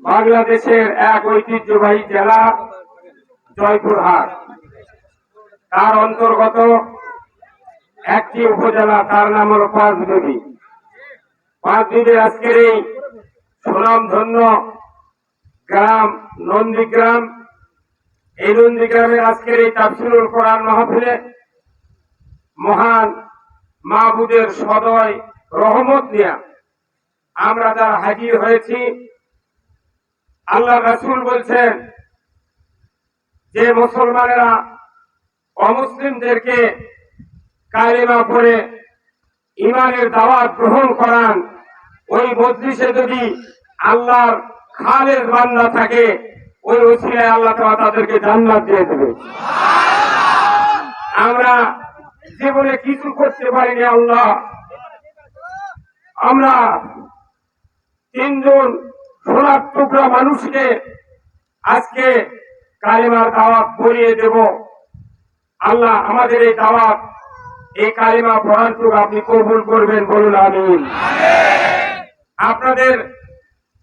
বাংলাদেশের এক ঐতিহ্যবাহী জেলা জয়পুরহাট। তার অন্তর্গত একটি উপজেলা, তার নাম হল পাঁচবিবি পাঁচবিবির আজকের এই সুনামধন্য গ্রাম নন্দীগ্রাম, এই নন্দীগ্রামের আজকের এই তাফসিরুল কোরআন মাহফিলে মহান মাহবুদের সদয় রহমত নিয়া আমরা যারা হাজির হয়েছি আল্লাহ রাসুল বলছেন যে মুসলমানেরা অমুসলিমদেরকে কালিমা পড়ে ইমানের দাওয়াত গ্রহণ করান, ওই মজলিসে যদি আল্লাহর খালের বান্দা থাকে, ওই ওসিলায় আল্লাহ তাআলা তাদেরকে জান্নাত দিয়ে দেবে। আমরা জীবনে কিছু করতে পারিনি আল্লাহ। আমরা তিনজন সোনার টুকরা মানুষকে আজকে কালিমার দাওয়াত পড়িয়ে দেব। আল্লাহ আমাদের এই দাওয়াত, এই কালিমা পড়ানটুক আপনি কবুল করবেন বলুন, আমিন। আপনাদের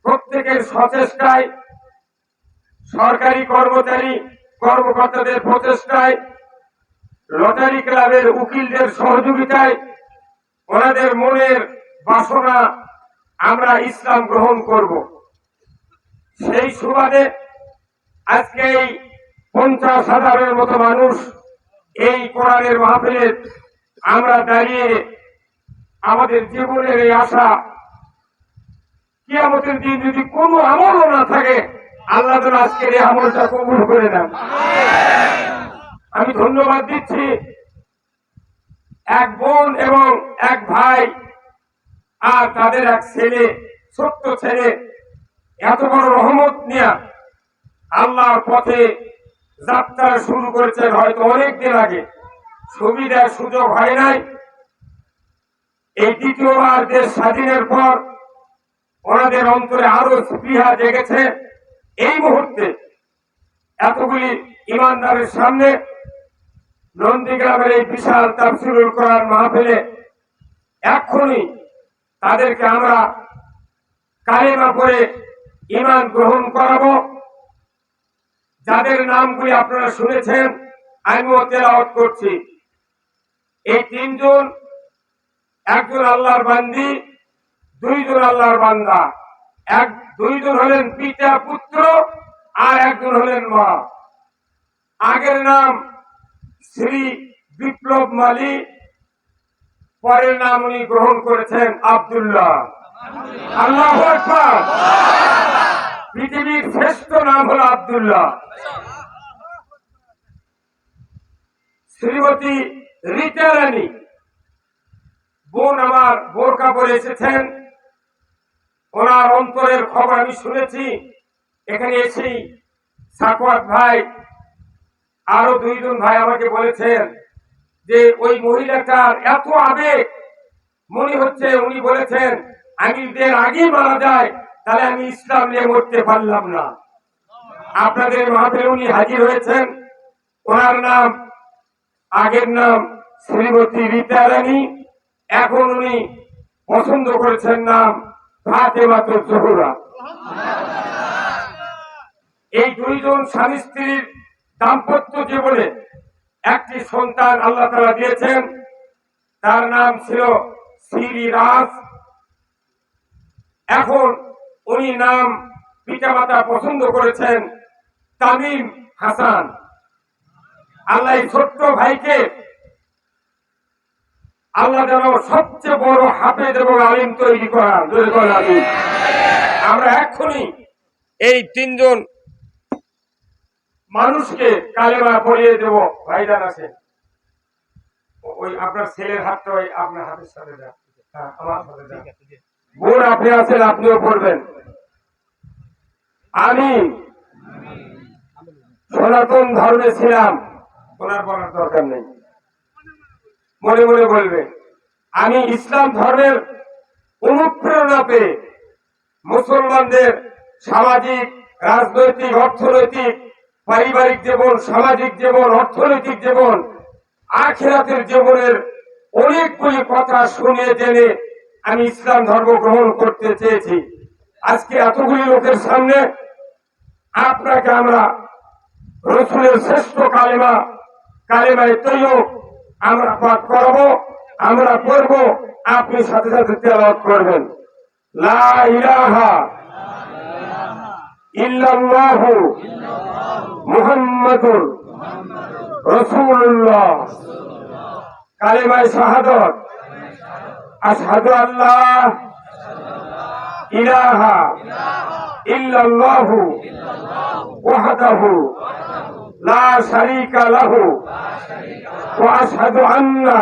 প্রত্যেকের সচেষ্টায়, সরকারি কর্মচারী, কর্মকর্তাদের প্রচেষ্টায়, রোটারি ক্লাবের উকিলদের সহযোগিতায় ওনাদের মনের বাসনা আমরা ইসলাম গ্রহণ করব। সেই সুবাদে আজকে এই পঞ্চাশ হাজারের মতো মানুষ এই কোরআনের মাহফিলে আমরা দাঁড়িয়ে আমাদের জীবনের এই আশা, কিয়ামতের দিন যদি কোনো আমলও না থাকে, আল্লাহ যেন আজকের এই আমলটা কবুল করে নেন। আমি ধন্যবাদ দিচ্ছি এক বোন এবং এক ভাই আর তাদের এক ছেলে, ছোট্ট ছেলে এত বড় রহমত নিয়ে আল্লাহর পথে যাত্রা শুরু করেছেন হয়তো অনেক দিন আগে। সুবিধার সুযোগ হয় নাই। এই দ্বিতীয়বার দেশ স্বাধীনের পর ওনাদের অন্তরে আরও স্পৃহা জেগেছে। এই মুহূর্তে এতগুলি ইমানদারের সামনে নন্দীগ্রামের এই বিশাল তাফসিরুল কোরআন মাহফিলে এক্ষুনি তাদেরকে আমরা কালেমা করে ইমান গ্রহণ করাবো। যাদের নামগুলি আপনারা শুনেছেন, আমিও তেলাওয়াত করছি। এই তিনজন, একজন আল্লাহর বান্দি, দুইজন আল্লাহর বান্দা। এক, দুইজন হলেন পিতা পুত্র, আর একজন হলেন মা। আগের নাম শ্রী বিপ্লব মালি পরের নাম উনি গ্রহণ করেছেন আব্দুল্লাহ। আল্লাহ পৃথিবীর শ্রেষ্ঠ নাম হল আব্দুল্লাহ। শ্রীমতী রীতা রানী। বোন আমার বোরকা পরে এসেছেন। ওনার অন্তরের খবর আমি শুনেছি। এখানে এসেই সাকওয়াত ভাই আরও দুইজন ভাই আমাকে বলেছেন যে ওই মহিলাটার এত আবেগ, মনে হচ্ছে উনি বলেছেন আমি এর আগেই মারা যায়, তাহলে আমি ইসলাম নিয়ে মরতে পারলাম না। আপনাদের মাহফিল উনি হাজির হয়েছেন। ওনার নাম, আগের নাম শ্রীমতী রীতা রানী। এখন উনি পছন্দ করেছেন নাম ফাতেমাত জহুরা। এই দুইজন স্বামী স্ত্রীর দাম্পত্য জীবনে একটি সন্তান আল্লাহ তারা দিয়েছেন। তার নাম ছিল শ্রী রাজ। এখন উনি নাম পিতামাতা পছন্দ করেছেন তামিম হাসান। আল্লাহ ছোট্ট ভাইকে আল্লাহ যেন সবচেয়ে বড় হাফেজ এবং আলিম তৈরি করা আমরা এক্ষুনি এই তিনজন মানুষকে কালেমা পড়িয়ে দেব, ভাইজান আছে। ওই আপনার ছেলের হাতটা ওই আপনার হাতের সাথে হ্যাঁ বোন আপনি আছেন, আপনিও পড়বেন। আমি সনাতন ধর্মে ছিলাম, ওনার বলার দরকার নেই। মনে মনে বলবে, আমি ইসলাম ধর্মের অনুপ্রেরণা পেয়ে মুসলমানদের সামাজিক, রাজনৈতিক, অর্থনৈতিক পারিবারিক জীবন, সামাজিক জীবন, অর্থনৈতিক জীবন, আখেরাতের জীবনের অনেকগুলি কথা শুনে জেনে আমি ইসলাম ধর্ম গ্রহণ করতে চেয়েছি। আজকে এতগুলি লোকের সামনে আপনাকে আমরা রসুলের শ্রেষ্ঠ কালেমা, কালেমায় তৈল আমরা পাঠ করাবো, আমরা করব আপনি সাথে সাথে তেলাওয়াত করবেন। লা ইলাহা ইল্লাল্লাহু। মুহাম্মাদুর রাসূলুল্লাহ। কালেমায় শাহাদত। আশহাদু আল্লাহ ইলাহা ইল্লাল্লাহু ওয়াহদাহু লা শারীকা লাহু ওয়া আশহাদু আন্না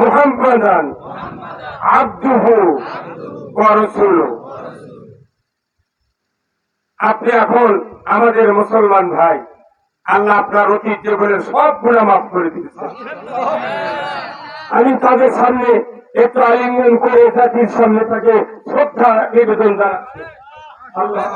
মুহাম্মাদান আবদুহু ওয়া রাসূলুহু। আপনি এখন আমাদের মুসলমান ভাই আল্লাহ আপনার অতীত জীবনের সব গুণা মাফ করে দিয়েছেন আমি তাদের সামনে একটু আলিঙ্গন করে জাতির সামনে তাকে শ্রদ্ধা নিবেদন জানাচ্ছি। আল্লাহ।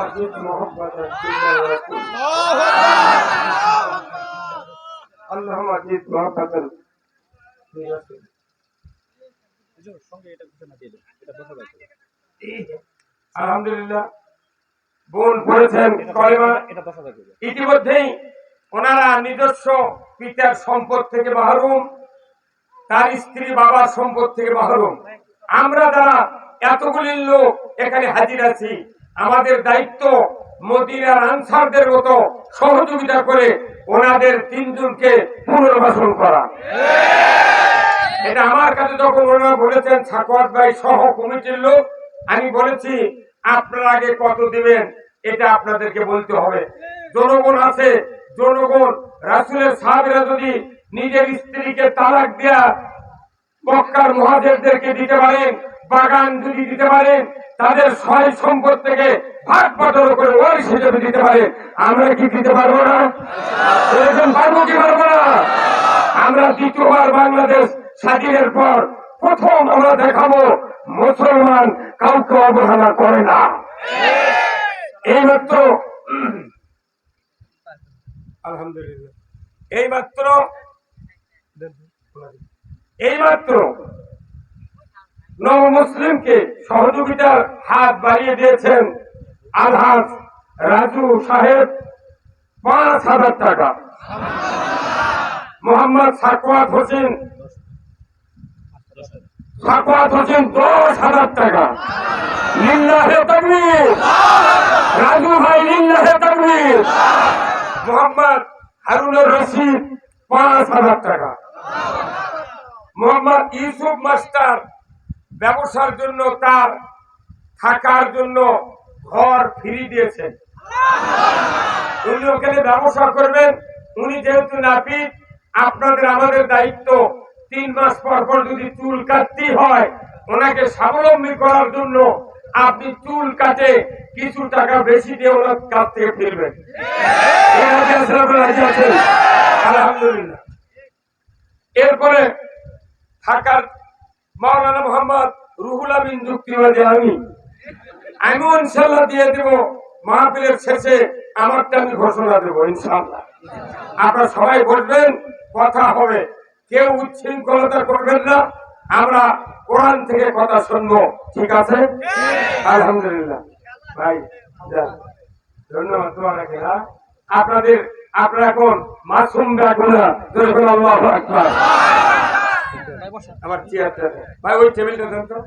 আলহামদুলিল্লাহ। বোন পড়েছেন কলেমা ইতিমধ্যেই ওনারা নিজস্ব পিতার সম্পদ থেকে মাহরুম তার স্ত্রী বাবার সম্পদ থেকে মাহরুম। আমরা যারা এতগুলি লোক এখানে হাজির আছি আমাদের দায়িত্ব মদিনার আনসারদের মতো সহযোগিতা করে ওনাদের তিনজনকে পুনর্বাসন করা। এটা আমার কাছে যখন ওনারা বলেছেন সাকওয়াত ভাই সহ কমিটির লোক আমি বলেছি আপনারা আগে কত দিবেন? এটা আপনাদেরকে বলতে হবে। জনগণ আছে, জনগণ, রাসুলের সাহাবিরা যদি নিজের স্ত্রীকে তালাক দেয়া মক্কার মহাদেবদেরকে দিতে পারেন, বাগান যদি দিতে পারেন, তাদের সহায় সম্পদ থেকে ভাগ বাটর করে ওয়ারিশ হিসেবে দিতে পারেন, আমরা কি দিতে পারব না? এরকম পারব কি পারব না? আমরা দ্বিতীয়বার বাংলাদেশ স্বাধীনের পর প্রথম আমরা দেখাবো, মুসলমান কাউকে অবহেলা করে না। এইমাত্র আলহামদুলিল্লাহ। এইমাত্র এইমাত্র নব মুসলিমকে সহযোগিতার হাত বাড়িয়ে দিয়েছেন আলহাজ রাজু সাহেব পাঁচ হাজার টাকা। মোহাম্মদ সাকওয়াত হোসেন সাকওয়াত হোসেন দশ হাজার টাকা। লিল্লাহে তাকবীর। রাজু ভাই লিল্লাহে তাকবীর। মোহাম্মদ হারুনুর রশিদ, পাঁচ হাজার টাকা। মোহাম্মদ ইউসুফ মাস্টার, ব্যবসার জন্য তার থাকার জন্য ঘর ফ্রি দিয়েছেন। উনি ওখানে ব্যবসা করবেন, উনি যেহেতু নাপিত, আপনাদের আমাদের দায়িত্ব তিন মাস পর পর যদি চুল কাটতে হয়, ওনাকে স্বাবলম্বী করার জন্য আপনি চুল কাটে কিছু টাকা বেশি দিয়ে ওনার কাছ থেকে ফিরবেন। আলহামদুলিল্লাহ। এরপরে থাকার মাওলানা মোহাম্মদ রুহুল আমিন যুক্তিবাদী আমি। আমিও ইনশাল্লাহ দিয়ে দেব, মাহফিলের শেষে আমারটা আমি ঘোষণা দেবো ইনশাল্লাহ আপনারা সবাই বলবেন, কথা হবে। কেউ উচ্ছৃঙ্খলতা করবেন না। আমরা কোরআন থেকে কথা শুনব। ঠিক আছে? আলহামদুলিল্লাহ। ভাই। ধন্যবাদ তোমাকে হ্যাঁ? আপনাদের, আপনারা এখন মাসুম রাখুন না যখন আল্লাহ আকবার। আমার ভাই, ওই টেবিলটা দেন তো।